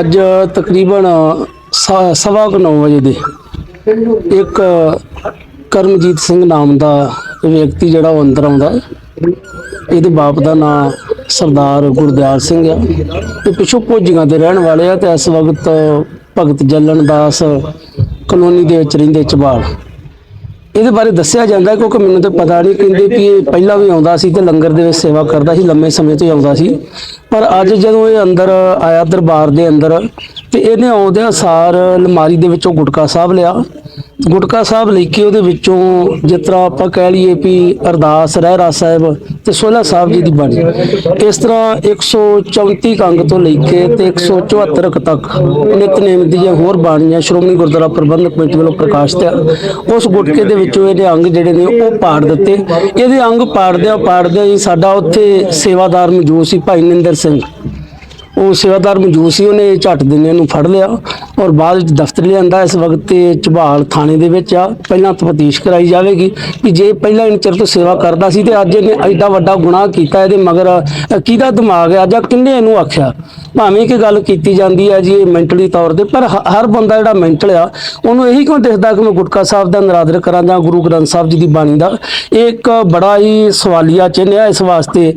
ਅੱਜ ਤਕਰੀਬਨ ਸ- ਸਵਾ ਕੁ ਨੌ ਵਜੇ ਦੇ ਇੱਕ ਕਰਮਜੀਤ ਸਿੰਘ ਨਾਮ ਦਾ ਵਿਅਕਤੀ ਜਿਹੜਾ ਉਹ ਅੰਦਰ ਆਉਂਦਾ। ਇਹਦੇ ਬਾਪ ਦਾ ਨਾਮ ਸਰਦਾਰ ਗੁਰਦਿਆਲ ਸਿੰਘ ਆ। ਤੇ ਪਿਛੋਂ ਭੋਜੀਆਂ ਦੇ ਰਹਿਣ ਵਾਲੇ ਆ ਤੇ ਇਸ ਵਕਤ ਭਗਤ ਜੱਲਣ ਦਾਸ ਕਲੋਨੀ ਦੇ ਵਿੱਚ ਰਹਿੰਦੇ ਚਬਾਲ। ਇਹਦੇ ਬਾਰੇ ਦੱਸਿਆ ਜਾਂਦਾ ਕਿਉਂਕਿ ਮੈਨੂੰ ਤਾਂ ਪਤਾ ਨਹੀਂ ਕਹਿੰਦੇ ਵੀ ਇਹ ਪਹਿਲਾਂ ਵੀ ਆਉਂਦਾ ਸੀ ਤੇ ਲੰਗਰ ਦੇ ਵਿੱਚ ਸੇਵਾ ਕਰਦਾ ਸੀ, ਲੰਮੇ ਸਮੇਂ ਤੋਂ ਹੀ ਆਉਂਦਾ ਸੀ। ਪਰ ਅੱਜ ਜਦੋਂ ਇਹ ਅੰਦਰ ਆਇਆ ਦਰਬਾਰ ਦੇ ਅੰਦਰ ਤੇ ਇਹਨੇ ਆਉਂਦਿਆਂ ਸਾਰ ਅਲਮਾਰੀ ਦੇ ਵਿੱਚੋਂ ਗੁਟਕਾ ਸਾਹਿਬ ਲਿਆ। ਗੁਟਕਾ ਸਾਹਿਬ ਲੈ ਕੇ ਉਹਦੇ ਵਿੱਚੋਂ ਜਿਸ ਤਰ੍ਹਾਂ ਆਪਾਂ ਕਹਿ ਲਈਏ ਵੀ ਅਰਦਾਸ ਰਹਿਰਾ ਸਾਹਿਬ ਤੇ ਸੋਹਲਾ ਸਾਹਿਬ ਜੀ ਦੀ ਬਾਣੀ। ਇਸ ਤਰ੍ਹਾਂ 134 ਕੰਗ ਤੋਂ ਲੈ ਕੇ ਤੇ 174 ਕੁ ਤੱਕ ਨਿਤਨੇਮ ਦੀਆਂ ਹੋਰ ਬਾਣੀਆਂ ਸ਼੍ਰੋਮਣੀ ਗੁਰਦੁਆਰਾ ਪ੍ਰਬੰਧਕ ਕਮੇਟੀ ਵੱਲੋਂ ਪ੍ਰਕਾਸ਼ਿਤ ਆ। ਉਸ ਗੁਟਕੇ ਦੇ ਵਿੱਚੋਂ ਇਹਦੇ ਅੰਗ ਜਿਹੜੇ ਨੇ ਉਹ ਪਾੜ ਦਿੱਤੇ। ਇਹਦੇ ਅੰਗ ਪਾੜਦਿਆਂ ਪਾੜਦਿਆਂ ਹੀ ਸਾਡਾ ਉੱਥੇ ਸੇਵਾਦਾਰ ਮੌਜੂਦ ਸੀ ਭਾਈ ਨਿੰਦਰ ਸਿੰਘ। ਉਹ ਸੇਵਾਦਾਰ ਮੌਜੂਦ ਸੀ, ਉਹਨੇ ਝੱਟ ਦਿਨੇ ਇਹਨੂੰ ਫੜ ਲਿਆ ਔਰ ਬਾਅਦ ਵਿੱਚ ਦਫ਼ਤਰ ਲਿਆਂਦਾ। ਇਸ ਵਕਤ ਤੇ ਝਬਾਲ ਥਾਣੇ ਦੇ ਵਿੱਚ ਆ। ਪਹਿਲਾਂ ਤਫਤੀਸ਼ ਕਰਾਈ ਜਾਵੇਗੀ ਕਿ ਜੇ ਪਹਿਲਾਂ ਇਨ ਚਿਰ ਤੋਂ ਸੇਵਾ ਕਰਦਾ ਸੀ ਤੇ ਅੱਜ ਇਹਨੇ ਐਡਾ ਵੱਡਾ ਗੁਨਾਹ ਕੀਤਾ ਇਹਦੇ ਮਗਰ ਕਿਹਦਾ ਦਿਮਾਗ ਆ ਜਾਂ ਕਿੰਨੇ ਇਹਨੂੰ ਆਖਿਆ? ਭਾਵੇਂ ਕਿ ਗੱਲ ਕੀਤੀ ਜਾਂਦੀ ਹੈ ਜੀ ਇਹ ਮੈਂਟਲੀ ਤੌਰ ਤੇ, ਪਰ ਹਰ ਬੰਦਾ ਜਿਹੜਾ ਮੈਂਟਲ ਆ, ਉਹਨੂੰ ਇਹੀ ਕਿਉਂ ਦਿਖਦਾ ਕਿ ਮੈਂ ਗੁਟਕਾ ਸਾਹਿਬ ਦਾ ਨਰਾਦਰ ਕਰਾਂ ਜਾਂ ਗੁਰੂ ਗ੍ਰੰਥ ਸਾਹਿਬ ਜੀ ਦੀ ਬਾਣੀ ਦਾ? ਇਹ ਇੱਕ ਬੜਾ ਹੀ ਸਵਾਲੀਆ ਚਿੰਨ੍ਹ ਹੈ ਇਸ ਵਾਸਤੇ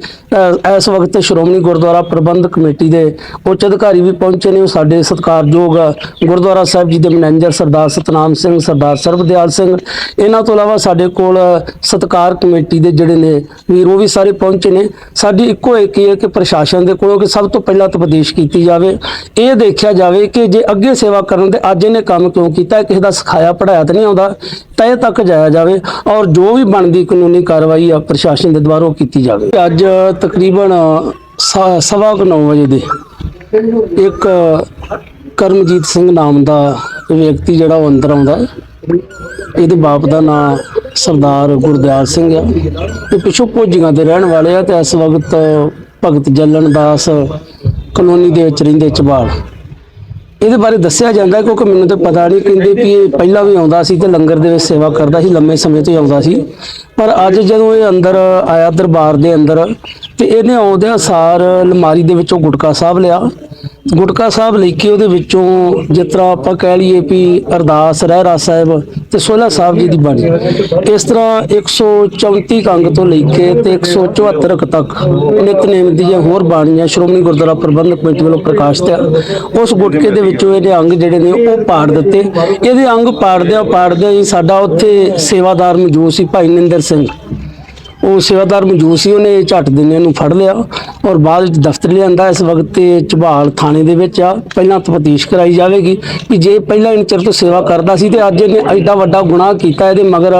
ਇਸ ਵਕਤ ਸ਼੍ਰੋਮਣੀ ਗੁਰਦੁਆਰਾ ਪ੍ਰਬੰਧਕ ਕਮੇਟੀ ਦੇ ਉੱਚ ਅਧਿਕਾਰੀ ਵੀ ਪਹੁੰਚੇ ਨੇ। ਸਾਡੇ ਸਤਿਕਾਰਯੋਗ ਗੁਰਦੁਆਰਾ ਸਾਹਿਬ ਜੀ ਦੇ ਮੈਨੇਜਰ ਸਰਦਾਰ ਸਤਨਾਮ ਸਿੰਘ, ਸਰਦਾਰ ਸਰਬਦਿਆਲ ਸਿੰਘ। ਇਹਨਾਂ ਤੋਂ ਇਲਾਵਾ ਸਾਡੇ ਕੋਲ ਸਤਿਕਾਰ ਕਮੇਟੀ ਦੇ ਜਿਹੜੇ ਨੇ ਵੀਰ, ਉਹ ਵੀ ਸਾਰੇ ਪਹੁੰਚੇ ਨੇ। ਸਾਡੀ ਇੱਕੋ ਇੱਕ ਹੀ ਹੈ ਕਿ ਪ੍ਰਸ਼ਾਸਨ ਦੇ ਕੋਲੋਂ ਕਿ ਸਭ ਤੋਂ ਪਹਿਲਾਂ ਤਪਦੇਸ਼ ਕੀਤੀ ਜਾਵੇ। ਇਹ ਦੇਖਿਆ ਜਾਵੇ ਕਿ ਜੇ ਅੱਗੇ ਸੇਵਾ ਕਰਨ ਦੇ ਅੱਜ ਇਹਨੇ ਕੰਮ ਕਿਉਂ ਕੀਤਾ, ਕਿਸੇ ਦਾ ਸਿਖਾਇਆ ਪੜਾਇਆ ਤਾਂ ਨਹੀਂ ਆਉਂਦਾ, ਤੈ ਤੱਕ ਜਾਇਆ ਜਾਵੇ। ਔਰ ਜੋ ਵੀ ਬਣਦੀ ਕਾਨੂੰਨੀ ਕਾਰਵਾਈ ਆ ਪ੍ਰਸ਼ਾਸਨ ਦੇ ਦੁਆਰਾ ਉਹ ਕੀਤੀ ਜਾਵੇ। ਅੱਜ ਤਕਰੀਬਨ ਸ- ਸਵਾ ਕੁ ਨੌ ਵਜੇ ਦੇ ਇੱਕ ਕਰਮਜੀਤ ਸਿੰਘ ਨਾਮ ਦਾ ਵਿਅਕਤੀ ਜਿਹੜਾ ਉਹ ਅੰਦਰ ਆਉਂਦਾ। ਇਹਦੇ ਬਾਪ ਦਾ ਨਾਮ ਸਰਦਾਰ ਗੁਰਦਿਆਲ ਸਿੰਘ ਆ। ਤੇ ਪਿਛੋਂ ਭੋਜੀਆਂ ਦੇ ਰਹਿਣ ਵਾਲੇ ਆ ਤੇ ਇਸ ਵਕਤ ਭਗਤ ਜੱਲਣ ਦਾਸ ਕਲੋਨੀ ਦੇ ਵਿੱਚ ਰਹਿੰਦੇ ਚਬਾਲ। ਇਹਦੇ ਬਾਰੇ ਦੱਸਿਆ ਜਾਂਦਾ ਕਿਉਂਕਿ ਮੈਨੂੰ ਤਾਂ ਪਤਾ ਨਹੀਂ, ਕਹਿੰਦੇ ਵੀ ਇਹ ਪਹਿਲਾਂ ਵੀ ਆਉਂਦਾ ਸੀ ਤੇ ਲੰਗਰ ਦੇ ਵਿੱਚ ਸੇਵਾ ਕਰਦਾ ਸੀ, ਲੰਮੇ ਸਮੇਂ ਤੋਂ ਆਉਂਦਾ ਸੀ। ਪਰ ਅੱਜ ਜਦੋਂ ਇਹ ਅੰਦਰ ਆਇਆ ਦਰਬਾਰ ਦੇ ਅੰਦਰ ਤੇ ਇਹਨੇ ਆਉਂਦਿਆਂ ਸਾਰ ਅਲਮਾਰੀ ਦੇ ਵਿੱਚੋਂ ਗੁਟਕਾ ਸਾਹਿਬ ਲਿਆ। ਗੁਟਕਾ ਸਾਹਿਬ ਲੈ ਕੇ ਉਹਦੇ ਵਿੱਚੋਂ ਜਿਸ ਤਰ੍ਹਾਂ ਆਪਾਂ ਕਹਿ ਲਈਏ ਵੀ ਅਰਦਾਸ, ਰਹਿਰਾ ਸਾਹਿਬ ਤੇ ਸੋਹਲਾ ਸਾਹਿਬ ਜੀ ਦੀ ਬਾਣੀ। ਇਸ ਤਰ੍ਹਾਂ 134 ਕੰਗ ਤੋਂ ਲੈ ਕੇ ਤੇ 174 ਕੁ ਤੱਕ ਨਿਤਨੇਮ ਦੀਆਂ ਹੋਰ ਬਾਣੀਆਂ ਸ਼੍ਰੋਮਣੀ ਗੁਰਦੁਆਰਾ ਪ੍ਰਬੰਧਕ ਕਮੇਟੀ ਵੱਲੋਂ ਪ੍ਰਕਾਸ਼ਿਤ ਆ ਉਸ ਗੁਟਕੇ ਦੇ ਵਿੱਚੋਂ ਇਹਦੇ ਅੰਗ ਜਿਹੜੇ ਨੇ ਉਹ ਪਾੜ ਦਿੱਤੇ। ਇਹਦੇ ਅੰਗ ਪਾੜਦਿਆਂ ਪਾੜਦਿਆਂ ਹੀ ਸਾਡਾ ਉੱਥੇ ਸੇਵਾਦਾਰ ਮੌਜੂਦ ਸੀ ਭਾਈ ਨਿੰਦਰ ਸਿੰਘ। ਉਹ ਸੇਵਾਦਾਰ ਮੌਜੂਦ ਸੀ, ਉਹਨੇ ਝੱਟ ਦਿਨੇ ਇਹਨੂੰ ਫੜ ਲਿਆ ਔਰ ਬਾਅਦ ਵਿੱਚ ਦਫ਼ਤਰ ਲਿਆਂਦਾ। ਇਸ ਵਕਤ ਤੇ ਝਬਾਲ ਥਾਣੇ ਦੇ ਵਿੱਚ ਆ। ਪਹਿਲਾਂ ਤਫਤੀਸ਼ ਕਰਾਈ ਜਾਵੇਗੀ ਕਿ ਜੇ ਪਹਿਲਾਂ ਇਨ ਚਿਰ ਤੋਂ ਸੇਵਾ ਕਰਦਾ ਸੀ ਤੇ ਅੱਜ ਇਹਨੇ ਐਡਾ ਵੱਡਾ ਗੁਨਾਹ ਕੀਤਾ ਇਹਦੇ ਮਗਰ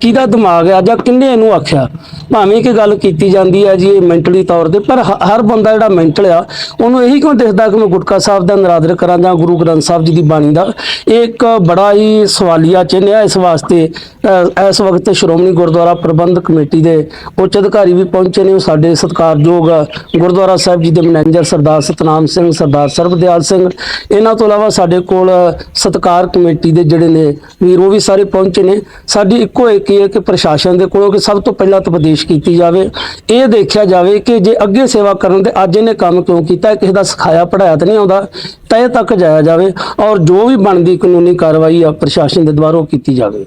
ਕਿਹਦਾ ਦਿਮਾਗ ਹੈ? ਜਾਂ ਕਿੰਨੇ ਇਹਨੂੰ ਆਖਿਆ? ਭਾਵੇਂ ਕਿ ਗੱਲ ਕੀਤੀ ਜਾਂਦੀ ਹੈ ਜੀ, ਇਹ ਮੈਂਟਲੀ ਤੌਰ ਤੇ, ਪਰ ਹ- ਹਰ ਬੰਦਾ ਜਿਹੜਾ ਮੈਂਟਲ ਆ, ਉਹਨੂੰ ਇਹੀ ਕਿਉਂ ਦਿਖਦਾ ਕਿ ਮੈਂ ਗੁਟਕਾ ਸਾਹਿਬ ਦਾ ਨਰਾਦਰ ਕਰਾਂ ਜਾਂ ਗੁਰੂ ਗ੍ਰੰਥ ਸਾਹਿਬ ਜੀ ਦੀ ਬਾਣੀ ਦਾ? ਇਹ ਇੱਕ ਬੜਾ ਹੀ ਸਵਾਲੀਆ ਚਿੰਨ੍ਹ ਹੈ ਇਸ ਵਾਸਤੇ ਇਸ ਵਕਤ ਸ਼੍ਰੋਮਣੀ ਗੁਰਦੁਆਰਾ ਪ੍ਰਬੰਧਕ ਕਮੇਟੀ ਦੇ ਉੱਚ ਅਧਿਕਾਰੀ ਵੀ ਪਹੁੰਚੇ ਨੇ। ਉਹ ਸਾਡੇ ਸਤਿਕਾਰਯੋਗ ਗੁਰਦੁਆਰਾ ਸਾਹਿਬ ਜੀ ਦੇ ਮੈਨੇਜਰ ਸਰਦਾਰ ਸਤਨਾਮ ਸਿੰਘ, ਸਰਦਾਰ ਸਰਬਦਿਆਲ ਸਿੰਘ। ਇਹਨਾਂ ਤੋਂ ਇਲਾਵਾ ਸਾਡੇ ਕੋਲ ਸਤਿਕਾਰ ਕਮੇਟੀ ਦੇ ਜਿਹੜੇ ਨੇ ਵੀਰ, ਉਹ ਵੀ ਸਾਰੇ ਪਹੁੰਚੇ ਨੇ। ਸਾਡੀ ਇੱਕੋ ਇੱਕ ਹੀ ਹੈ ਕਿ ਪ੍ਰਸ਼ਾਸਨ ਦੇ ਕੋਲੋਂ ਕਿ ਸਭ ਤੋਂ ਪਹਿਲਾਂ ਤਪਦੇਸ਼ ਕੀਤੀ ਜਾਵੇ। ਇਹ ਦੇਖਿਆ ਜਾਵੇ ਕਿ ਜੇ ਅੱਗੇ ਸੇਵਾ ਕਰਨ ਤੇ ਅੱਜ ਇਹਨੇ ਕੰਮ ਕਿਉਂ ਕੀਤਾ ਕਿਸੇ ਦਾ ਸਿਖਾਇਆ ਪੜਾਇਆ ਤਾਂ ਨਹੀਂ ਆਉਂਦਾ, ਤੈ ਤੱਕ ਜਾਇਆ ਜਾਵੇ। ਔਰ ਜੋ ਵੀ ਬਣਦੀ ਕਾਨੂੰਨੀ ਕਾਰਵਾਈ ਆ ਪ੍ਰਸ਼ਾਸਨ ਦੇ ਦੁਆਰਾ ਉਹ ਕੀਤੀ ਜਾਵੇ।